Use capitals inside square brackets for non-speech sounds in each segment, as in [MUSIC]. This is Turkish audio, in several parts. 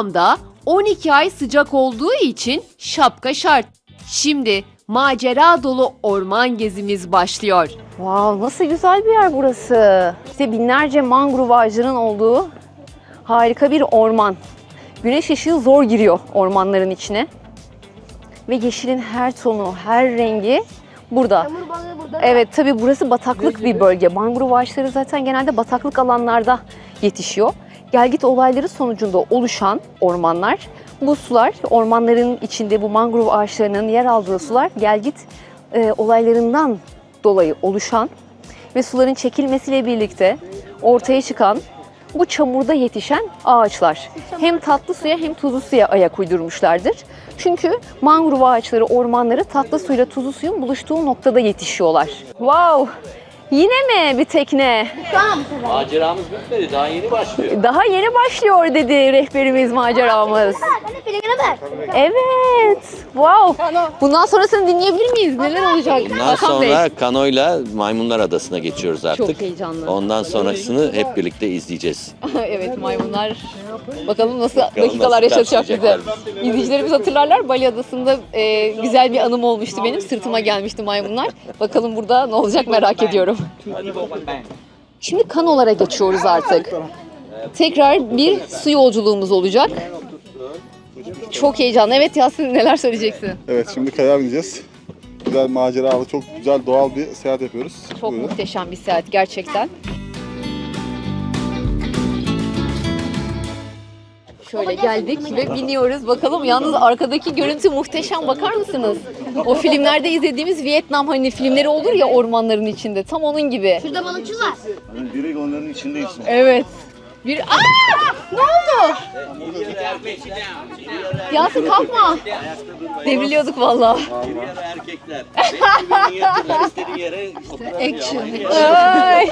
Vietnam'da 12 ay sıcak olduğu için şapka şart. Şimdi macera dolu orman gezimiz başlıyor. Wow, nasıl güzel bir yer burası. İşte binlerce mangrove ağacının olduğu harika bir orman. Güneş ışığı zor giriyor ormanların içine. Ve yeşilin her tonu, her rengi burada. Balığı burada. Evet tabii burası bataklık bir bölge. Mangrove ağaçları zaten genelde bataklık alanlarda yetişiyor. Gelgit olayları sonucunda oluşan ormanlar, bu sular ormanların içinde bu mangrove ağaçlarının yer aldığı sular gelgit e, olaylarından dolayı oluşan ve suların çekilmesiyle birlikte ortaya çıkan bu çamurda yetişen ağaçlar. Hem tatlı suya hem tuzlu suya ayak uydurmuşlardır. Çünkü mangrove ağaçları, ormanları tatlı suyla tuzlu suyun buluştuğu noktada yetişiyorlar. Wow! Yine mi bir tekne? Maceramız bitmedi. Daha yeni başlıyor. Daha yeni başlıyor dedi rehberimiz maceramız. Evet. Wow. Bundan sonrasını dinleyebilir miyiz? Neler olacak? Bundan Hakan Bey. sonra kanoyla Maymunlar Adası'na geçiyoruz artık. Çok heyecanlı. Ondan sonrasını hep birlikte izleyeceğiz. [LAUGHS] evet maymunlar. Bakalım nasıl Bakalım dakikalar nasıl yaşatacak bize. İzleyicilerimiz hatırlarlar. Bali Adası'nda e, güzel bir anım olmuştu benim. Sırtıma gelmişti maymunlar. Bakalım burada ne olacak merak ediyorum. Şimdi kanolara geçiyoruz artık. Tekrar bir su yolculuğumuz olacak. Çok heyecanlı. Evet Yasin neler söyleyeceksin? Evet şimdi kaya bineceğiz. Güzel maceralı, çok güzel doğal bir seyahat yapıyoruz. Çok Buyurun. muhteşem bir seyahat gerçekten. Şöyle geldik ve biniyoruz. Bakalım yalnız arkadaki görüntü muhteşem. Bakar mısınız? O filmlerde izlediğimiz Vietnam hani filmleri olur ya ormanların içinde. Tam onun gibi. Şurada balıkçı var. Direkt onların içindeyiz. Evet. Bir... Aa! Ne oldu? Yasin kalkma. Devriliyorduk vallahi. erkekler. Ay.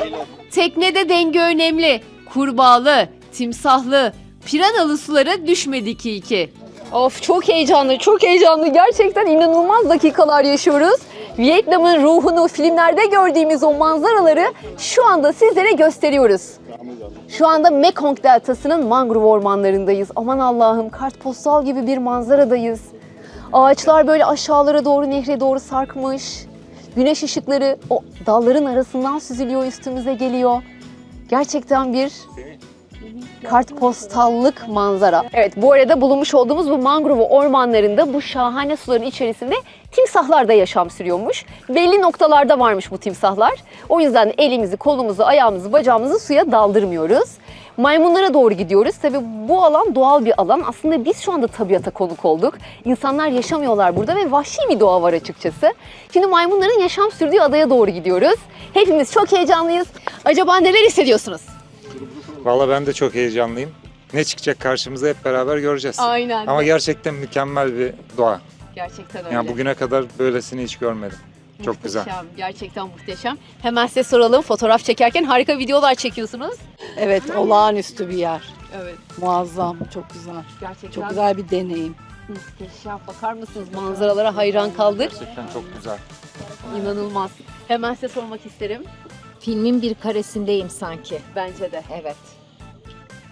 Teknede denge önemli. Kurbağalı, timsahlı, piranalı sulara düşmedik iyi ki. Of çok heyecanlı, çok heyecanlı. Gerçekten inanılmaz dakikalar yaşıyoruz. Vietnam'ın ruhunu filmlerde gördüğümüz o manzaraları şu anda sizlere gösteriyoruz. Şu anda Mekong Deltası'nın mangrove ormanlarındayız. Aman Allah'ım kartpostal gibi bir manzaradayız. Ağaçlar böyle aşağılara doğru nehre doğru sarkmış. Güneş ışıkları o dalların arasından süzülüyor üstümüze geliyor. Gerçekten bir kartpostallık manzara. Evet bu arada bulunmuş olduğumuz bu mangrove ormanlarında bu şahane suların içerisinde timsahlar da yaşam sürüyormuş. Belli noktalarda varmış bu timsahlar. O yüzden elimizi, kolumuzu, ayağımızı, bacağımızı suya daldırmıyoruz. Maymunlara doğru gidiyoruz. Tabii bu alan doğal bir alan. Aslında biz şu anda tabiata konuk olduk. İnsanlar yaşamıyorlar burada ve vahşi bir doğa var açıkçası. Şimdi maymunların yaşam sürdüğü adaya doğru gidiyoruz. Hepimiz çok heyecanlıyız. Acaba neler hissediyorsunuz? Valla ben de çok heyecanlıyım. Ne çıkacak karşımıza hep beraber göreceğiz. Aynen. Ama gerçekten mükemmel bir doğa. Gerçekten öyle. Yani bugüne kadar böylesini hiç görmedim. Çok güzel. Muhteşem, Gerçekten muhteşem. Hemen size soralım. Fotoğraf çekerken harika videolar çekiyorsunuz. Evet, olağanüstü bir yer. Evet. Muazzam, çok güzel. Gerçekten Çok güzel bir deneyim. muhteşem. Bakar mısınız manzaralara hayran kaldık. Gerçekten çok güzel. İnanılmaz. Hemen size sormak isterim. Filmin bir karesindeyim sanki. Bence de. Evet.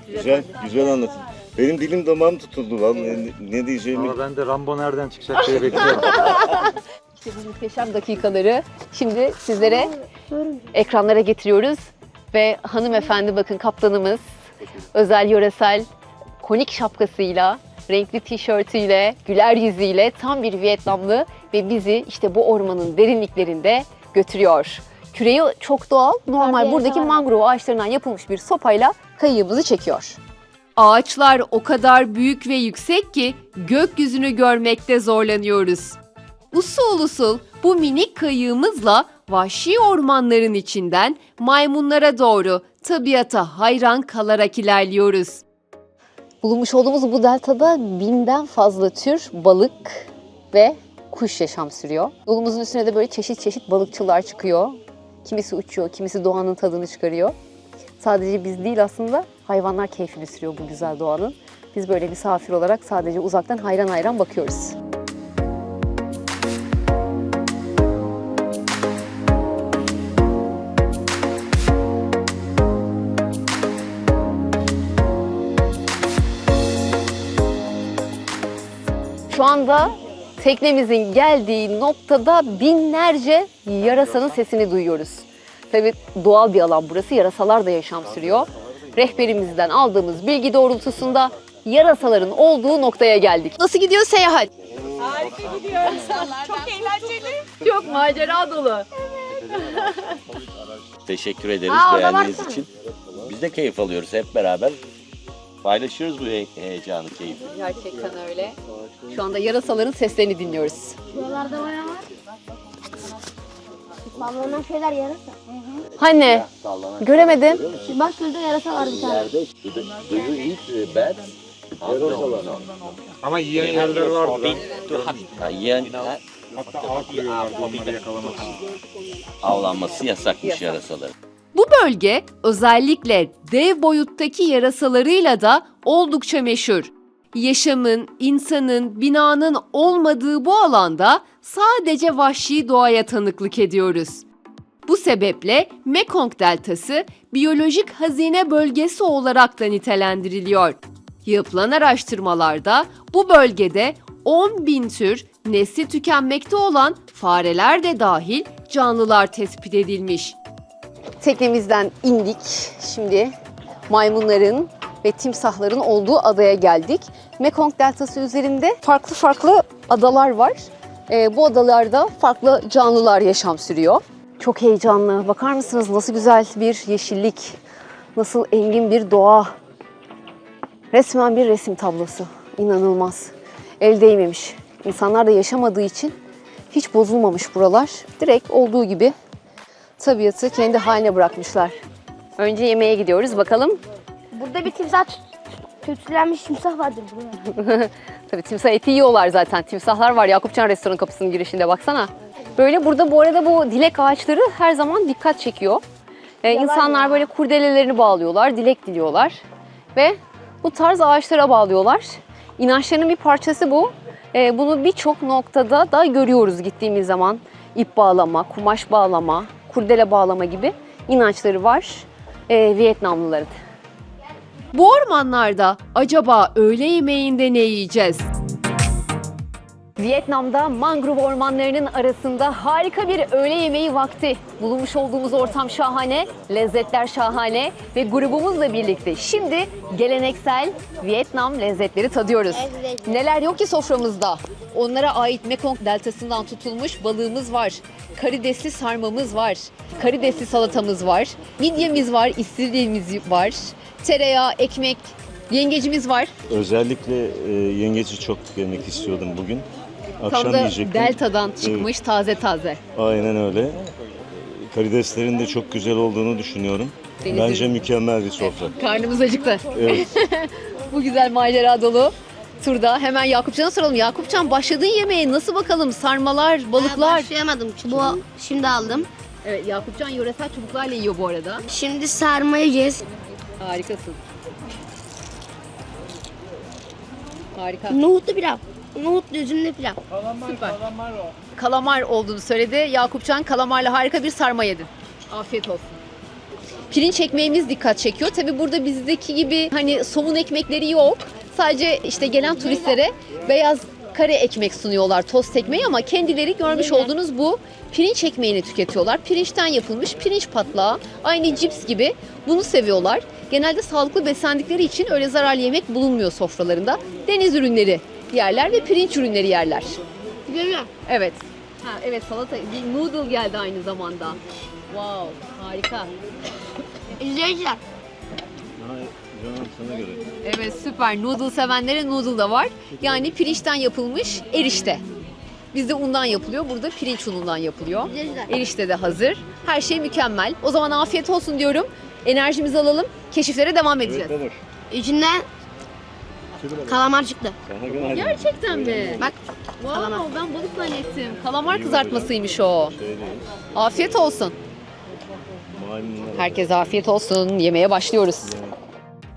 Güzel, güzel anlatın. Benim dilim damağım tutuldu lan. Ne, ne diyeceğimi. Valla ben de Rambo nereden çıkacak diye bekliyorum. [LAUGHS] İşte bu muhteşem dakikaları şimdi sizlere ekranlara getiriyoruz. Ve hanımefendi bakın kaptanımız özel yöresel konik şapkasıyla, renkli tişörtüyle, güler yüzüyle tam bir Vietnamlı ve bizi işte bu ormanın derinliklerinde götürüyor. Küreği çok doğal, normal Tabii, buradaki tabii. mangrove ağaçlarından yapılmış bir sopayla kayığımızı çekiyor. Ağaçlar o kadar büyük ve yüksek ki gökyüzünü görmekte zorlanıyoruz. Usul usul bu minik kayığımızla vahşi ormanların içinden maymunlara doğru tabiata hayran kalarak ilerliyoruz. Bulunmuş olduğumuz bu deltada binden fazla tür balık ve kuş yaşam sürüyor. Yolumuzun üstüne de böyle çeşit çeşit balıkçılar çıkıyor. Kimisi uçuyor, kimisi doğanın tadını çıkarıyor. Sadece biz değil aslında hayvanlar keyfini sürüyor bu güzel doğanın. Biz böyle misafir olarak sadece uzaktan hayran hayran bakıyoruz. Şu anda teknemizin geldiği noktada binlerce yarasanın sesini duyuyoruz. Tabii doğal bir alan burası. Yarasalar da yaşam sürüyor. Rehberimizden aldığımız bilgi doğrultusunda yarasaların olduğu noktaya geldik. Nasıl gidiyor seyahat? Harika gidiyor. [LAUGHS] Çok eğlenceli. Çok macera dolu. Teşekkür ederiz Aa, beğendiğiniz için. Biz de keyif alıyoruz hep beraber. Paylaşıyoruz bu he- heyecanı, keyfi. Gerçekten öyle. Şu anda yarasaların seslerini dinliyoruz. Şuralarda bayağı var. Sallanan şeyler yarasa. Hani göremedim. Bak şurada yarasa var bir tane. Yerde do do you eat bats? Yarasalar. Ama yiyen yerler var burada. Ha, yiyen, ha, Hatta ağ kuruyorlar onları yakalamak için. avlanması yasakmış yarasaların. Bu bölge özellikle dev boyuttaki yarasalarıyla da oldukça meşhur. Yaşamın, insanın, binanın olmadığı bu alanda sadece vahşi doğaya tanıklık ediyoruz. Bu sebeple Mekong Deltası biyolojik hazine bölgesi olarak da nitelendiriliyor. Yapılan araştırmalarda bu bölgede 10 bin tür nesli tükenmekte olan fareler de dahil canlılar tespit edilmiş. Teknemizden indik. Şimdi maymunların ve timsahların olduğu adaya geldik. Mekong Deltası üzerinde farklı farklı adalar var. Ee, bu adalarda farklı canlılar yaşam sürüyor. Çok heyecanlı. Bakar mısınız nasıl güzel bir yeşillik, nasıl engin bir doğa. Resmen bir resim tablosu. İnanılmaz. El değmemiş. İnsanlar da yaşamadığı için hiç bozulmamış buralar. Direkt olduğu gibi tabiatı kendi haline bırakmışlar. Önce yemeğe gidiyoruz bakalım. Burada bir timsah kötülenmiş timsah vardır burada. [LAUGHS] Tabii timsah eti yiyorlar zaten. Timsahlar var Yakupcan restoran kapısının girişinde baksana. Böyle burada bu arada bu dilek ağaçları her zaman dikkat çekiyor. Ee, insanlar böyle kurdelelerini bağlıyorlar, dilek diliyorlar. Ve bu tarz ağaçlara bağlıyorlar. İnançlarının bir parçası bu. Ee, bunu birçok noktada da görüyoruz gittiğimiz zaman. İp bağlama, kumaş bağlama, kurdele bağlama gibi inançları var ee, Vietnamlıların. Bu ormanlarda acaba öğle yemeğinde ne yiyeceğiz? Vietnam'da mangrove ormanlarının arasında harika bir öğle yemeği vakti. Bulunmuş olduğumuz ortam şahane, lezzetler şahane ve grubumuzla birlikte şimdi geleneksel Vietnam lezzetleri tadıyoruz. Evet. Neler yok ki soframızda? Onlara ait Mekong deltasından tutulmuş balığımız var. Karidesli sarmamız var. Karidesli salatamız var. Midyemiz var, istiridye'miz var. Tereyağı, ekmek, yengecimiz var. Özellikle e, yengeci çok yemek istiyordum bugün. Akşam Tam da yiyecektim. deltadan çıkmış taze taze. Aynen öyle. Karideslerin de çok güzel olduğunu düşünüyorum. Denizin- Bence mükemmel bir sofra. [LAUGHS] Karnımız acıktı. Evet. [LAUGHS] Bu güzel macera dolu turda hemen Yakupcan'a soralım. Yakupcan başladığın yemeğe nasıl bakalım? Sarmalar, Ben balıklar. başlayamadım. Çubuğu şimdi aldım. Evet Yakupcan yöresel çubuklarla yiyor bu arada. Şimdi sarma yiyeceğiz. Harikasın. Harika. Nohutlu pilav. Nohutlu üzümlü pilav. Süper. Kalamar olduğunu söyledi. Yakupcan kalamarla harika bir sarma yedi. Afiyet olsun. Pirinç ekmeğimiz dikkat çekiyor. Tabi burada bizdeki gibi hani somun ekmekleri yok. Sadece işte gelen turistlere beyaz kare ekmek sunuyorlar, tost ekmeği ama kendileri görmüş olduğunuz bu pirinç ekmeğini tüketiyorlar. Pirinçten yapılmış pirinç patlağı, aynı cips gibi bunu seviyorlar. Genelde sağlıklı beslendikleri için öyle zararlı yemek bulunmuyor sofralarında. Deniz ürünleri yerler ve pirinç ürünleri yerler. Görüyor Evet. Ha, evet salata, bir noodle geldi aynı zamanda. Wow, harika. [LAUGHS] İzleyiciler. Canım sana göre. Evet süper. Noodle sevenlere noodle da var. Yani pirinçten yapılmış erişte. Bizde undan yapılıyor. Burada pirinç unundan yapılıyor. Erişte de hazır. Her şey mükemmel. O zaman afiyet olsun diyorum. Enerjimizi alalım. Keşiflere devam edeceğiz. Evet. İçinden kalamar çıktı. Gerçekten mi? Bak Wow, kalamar. ben balık zannettim. Kalamar kızartmasıymış o. Afiyet olsun. Herkese afiyet olsun. Yemeğe başlıyoruz.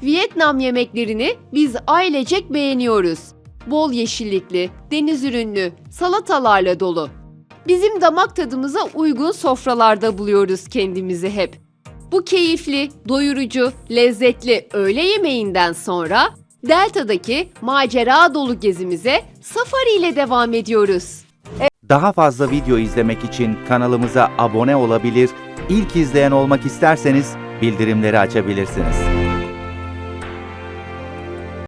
Vietnam yemeklerini biz ailecek beğeniyoruz. Bol yeşillikli, deniz ürünlü, salatalarla dolu. Bizim damak tadımıza uygun sofralarda buluyoruz kendimizi hep. Bu keyifli, doyurucu, lezzetli öğle yemeğinden sonra Delta'daki macera dolu gezimize safari ile devam ediyoruz. Daha fazla video izlemek için kanalımıza abone olabilir, ilk izleyen olmak isterseniz bildirimleri açabilirsiniz.